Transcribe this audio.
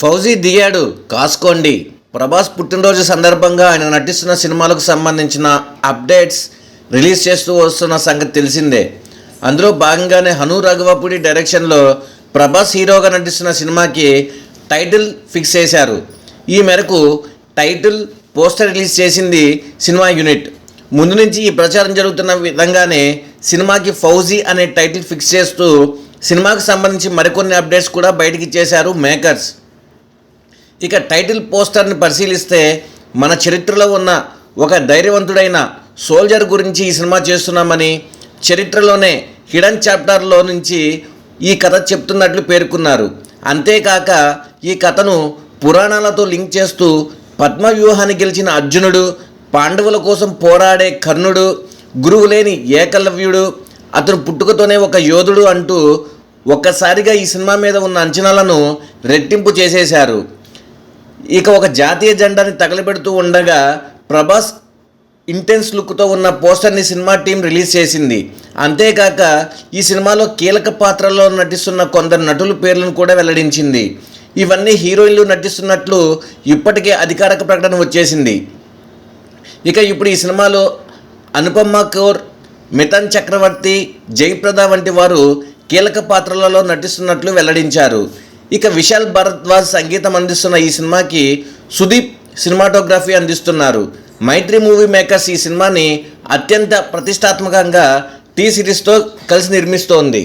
ఫౌజీ దిగాడు. కాసుకోండి. ప్రభాస్ పుట్టినరోజు సందర్భంగా ఆయన నటిస్తున్న సినిమాలకు సంబంధించిన అప్డేట్స్ రిలీజ్ చేస్తూ వస్తున్న సంగతి తెలిసిందే. అందులో భాగంగానే హను రఘువపుడి డైరెక్షన్లో ప్రభాస్ హీరోగా నటిస్తున్న సినిమాకి టైటిల్ ఫిక్స్ చేశారు. ఈ మేరకు టైటిల్ పోస్టర్ రిలీజ్ చేసింది సినిమా యూనిట్. ముందు నుంచి ఈ ప్రచారం జరుగుతున్న విధంగానే సినిమాకి ఫౌజీ అనే టైటిల్ ఫిక్స్ చేస్తూ సినిమాకు సంబంధించి మరికొన్ని అప్డేట్స్ కూడా బయటికి ఇచ్చేశారు మేకర్స్. ఇక టైటిల్ పోస్టర్ని పరిశీలిస్తే మన చరిత్రలో ఉన్న ఒక ధైర్యవంతుడైన సోల్జర్ గురించి ఈ సినిమా చేస్తున్నామని చరిత్రలోనే హిడన్ చాప్టర్లో నుంచి ఈ కథ చెప్తున్నట్లు పేర్కొన్నారు. అంతేకాక ఈ కథను పురాణాలతో లింక్ చేస్తూ పద్మవ్యూహాన్ని గెలిచిన అర్జునుడు పాండవుల కోసం పోరాడే కర్ణుడు గురువు లేని ఏకలవ్యుడు అతను పుట్టుకతోనే ఒక యోధుడు అంటూ ఒక్కసారిగా ఈ సినిమా మీద ఉన్న అంచనాలను రెట్టింపు చేసేశారు. ఇక ఒక జాతీయ జెండాని తగలబెడుతూ ఉండగా ప్రభాస్ ఇంటెన్స్ లుక్తో ఉన్న పోస్టర్ని సినిమా టీం రిలీజ్ చేసింది. అంతేకాక ఈ సినిమాలో కీలక పాత్రల్లో నటిస్తున్న కొందరు నటుల పేర్లను కూడా వెల్లడించింది. ఇవన్నీ హీరోయిన్లు నటిస్తున్నట్లు ఇప్పటికే అధికారిక ప్రకటన వచ్చేసింది. ఇక ఇప్పుడు ఈ సినిమాలో అనుపమ కౌర్ మితన్ చక్రవర్తి జయప్రద వంటి వారు కీలక పాత్రలలో నటిస్తున్నట్లు వెల్లడించారు. ఇక విశాల్ భరద్వాజ్ సంగీతం అందిస్తున్న ఈ సినిమాకి సుదీప్ సినిమాటోగ్రఫీ అందిస్తున్నారు. మైత్రి మూవీ మేకర్స్ ఈ సినిమాని అత్యంత ప్రతిష్టాత్మకంగా టీ సిరీస్తో కలిసి నిర్మిస్తోంది.